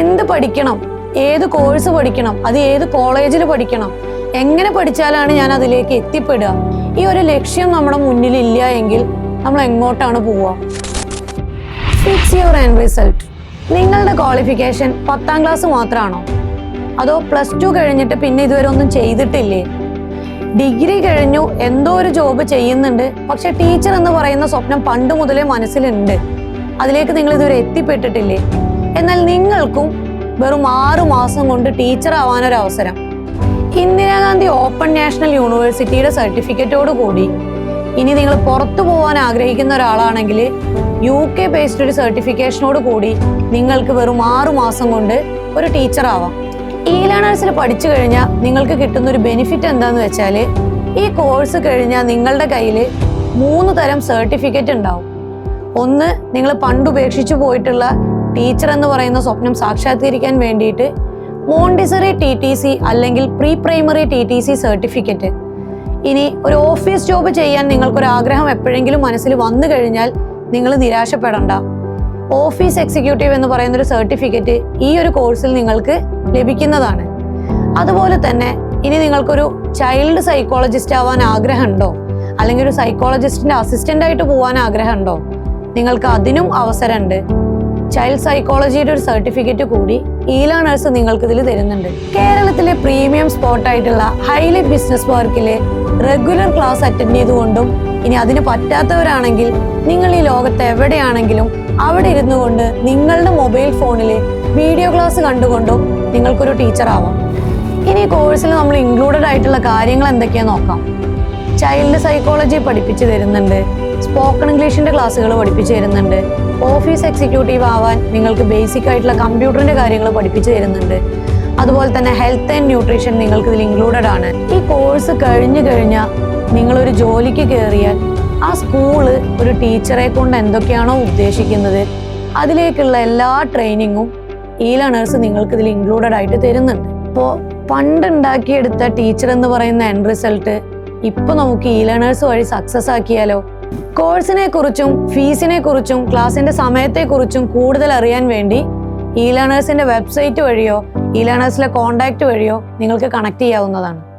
എന്ത് പഠിക്കണം? ഏത് കോഴ്സ് പഠിക്കണം? അത് ഏത് കോളേജിൽ പഠിക്കണം? എങ്ങനെ പഠിച്ചാലാണ് ഞാൻ അതിലേക്ക് എത്തിപ്പെടുക? ഈ ഒരു ലക്ഷ്യം നമ്മുടെ മുന്നിൽ ഇല്ല എങ്കിൽ നമ്മൾ എങ്ങോട്ടാണ് പോവുക? യുവർ ആൻഡ് റിസൾട്ട് നിങ്ങളുടെ ക്വാളിഫിക്കേഷൻ പത്താം ക്ലാസ് മാത്രമാണോ അതോ പ്ലസ് ടു കഴിഞ്ഞിട്ട് പിന്നെ ഇതുവരെ ഒന്നും ചെയ്തിട്ടില്ലേ? ഡിഗ്രി കഴിഞ്ഞു എന്തോ ഒരു ജോബ് ചെയ്യുന്നുണ്ട്. പക്ഷെ ടീച്ചർ എന്ന് പറയുന്ന സ്വപ്നം പണ്ട് മുതലേ മനസ്സിലുണ്ട്. അതിലേക്ക് നിങ്ങൾ ഇതുവരെ എത്തിപ്പെട്ടിട്ടില്ലേ? എന്നാൽ നിങ്ങൾക്കും വെറും ആറു മാസം കൊണ്ട് ടീച്ചർ ആവാനൊരു അവസരം ഇന്ദിരാഗാന്ധി ഓപ്പൺ നാഷണൽ യൂണിവേഴ്സിറ്റിയുടെ സർട്ടിഫിക്കറ്റോട് കൂടി ഇനി നിങ്ങൾ പുറത്തു പോകാൻ ആഗ്രഹിക്കുന്ന ഒരാളാണെങ്കിൽ യു കെ ബേസ്ഡ് ഒരു സർട്ടിഫിക്കേഷനോട് കൂടി നിങ്ങൾക്ക് വെറും ആറു മാസം കൊണ്ട് ഒരു ടീച്ചർ ആവാം ഇ ലേണേഴ്സിൽ പഠിച്ചു കഴിഞ്ഞാൽ നിങ്ങൾക്ക് കിട്ടുന്ന ഒരു ബെനിഫിറ്റ് എന്താണെന്ന് വെച്ചാൽ ഈ കോഴ്സ് കഴിഞ്ഞാൽ നിങ്ങളുടെ കയ്യിൽ മൂന്ന് തരം സർട്ടിഫിക്കറ്റ് ഉണ്ടാവും. ഒന്ന് നിങ്ങൾ പണ്ടുപേക്ഷിച്ചു പോയിട്ടുള്ള ടീച്ചർ എന്ന് പറയുന്ന സ്വപ്നം സാക്ഷാത്കരിക്കാൻ വേണ്ടിയിട്ട് മോണ്ടിസറി ടി ടി സി അല്ലെങ്കിൽ pre primary T T C certificate. ഇനി ഒരു ഓഫീസ് ജോബ് ചെയ്യാൻ നിങ്ങൾക്കൊരു ആഗ്രഹം എപ്പോഴെങ്കിലും മനസ്സിൽ വന്നു കഴിഞ്ഞാൽ നിങ്ങൾ നിരാശപ്പെടണ്ട. ഓഫീസ് എക്സിക്യൂട്ടീവ് എന്ന് പറയുന്ന ഒരു സർട്ടിഫിക്കറ്റ് ഈ ഒരു കോഴ്സിൽ നിങ്ങൾക്ക് ലഭിക്കുന്നതാണ്. അതുപോലെ തന്നെ ഇനി നിങ്ങൾക്കൊരു ചൈൽഡ് സൈക്കോളജിസ്റ്റ് ആവാൻ ആഗ്രഹമുണ്ടോ? അല്ലെങ്കിൽ ഒരു സൈക്കോളജിസ്റ്റിന്റെ അസിസ്റ്റന്റ് ആയിട്ട് പോകാൻ ആഗ്രഹമുണ്ടോ? നിങ്ങൾക്ക് അതിനും അവസരമുണ്ട്. ചൈൽഡ് സൈക്കോളജിയുടെ ഒരു സർട്ടിഫിക്കറ്റ് കൂടി ഇ ലേണേഴ്സ് നിങ്ങൾക്ക് ഇതിൽ തരുന്നുണ്ട്. കേരളത്തിലെ പ്രീമിയം സ്പോട്ടായിട്ടുള്ള ഹൈലി ബിസിനസ് പാർക്കിലെ റെഗുലർ ക്ലാസ് അറ്റൻഡ് ചെയ്തുകൊണ്ടും ഇനി അതിന് പറ്റാത്തവരാണെങ്കിൽ നിങ്ങൾ ഈ ലോകത്ത് എവിടെയാണെങ്കിലും അവിടെ ഇരുന്നു കൊണ്ട് നിങ്ങളുടെ മൊബൈൽ ഫോണിൽ വീഡിയോ ക്ലാസ് കണ്ടുകൊണ്ടും നിങ്ങൾക്കൊരു ടീച്ചർ ആവാം. ഇനി കോഴ്സിൽ നമ്മൾ ഇൻക്ലൂഡഡ് ആയിട്ടുള്ള കാര്യങ്ങൾ എന്തൊക്കെയാണെന്ന് നോക്കാം. ചൈൽഡ് സൈക്കോളജി പഠിപ്പിച്ചു തരുന്നുണ്ട്. സ്പോക്കൺ ഇംഗ്ലീഷിന്റെ ക്ലാസ്സുകൾ പഠിപ്പിച്ചു തരുന്നുണ്ട്. ഓഫീസ് എക്സിക്യൂട്ടീവ് ആവാൻ നിങ്ങൾക്ക് ബേസിക് ആയിട്ടുള്ള കമ്പ്യൂട്ടറിന്റെ കാര്യങ്ങൾ പഠിപ്പിച്ചു തരുന്നുണ്ട്. അതുപോലെ തന്നെ ഹെൽത്ത് ആൻഡ് ന്യൂട്രീഷൻ നിങ്ങൾക്ക് ഇതിൽ ഇൻക്ലൂഡഡ് ആണ്. ഈ കോഴ്സ് കഴിഞ്ഞു കഴിഞ്ഞാൽ നിങ്ങളൊരു ജോലിക്ക് കയറിയാൽ ആ സ്കൂൾ ഒരു ടീച്ചറെ കൊണ്ട് എന്തൊക്കെയാണോ ഉദ്ദേശിക്കുന്നത് അതിലേക്കുള്ള എല്ലാ ട്രെയിനിങ്ങും ഈ ലേണേഴ്സ് നിങ്ങൾക്ക് ഇതിൽ ഇൻക്ലൂഡഡ് ആയിട്ട് തരുന്നുണ്ട്. അപ്പോൾ പണ്ട് ഉണ്ടാക്കിയെടുത്ത ടീച്ചർ എന്ന് പറയുന്ന എൻ റിസൾട്ട് ഇപ്പൊ നമുക്ക് ഈ ലേണേഴ്സ് വഴി സക്സസ് ആക്കിയാലോ? കോഴ്സിനെ കുറിച്ചും ഫീസിനെ കുറിച്ചും ക്ലാസിന്റെ സമയത്തെ കുറിച്ചും കൂടുതൽ അറിയാൻ വേണ്ടി ഇ ലേണേഴ്സിന്റെ വെബ്സൈറ്റ് വഴിയോ ഇ ലേണേഴ്സിലെ കോൺടാക്ട് വഴിയോ നിങ്ങൾക്ക് കണക്ട് ചെയ്യാവുന്നതാണ്.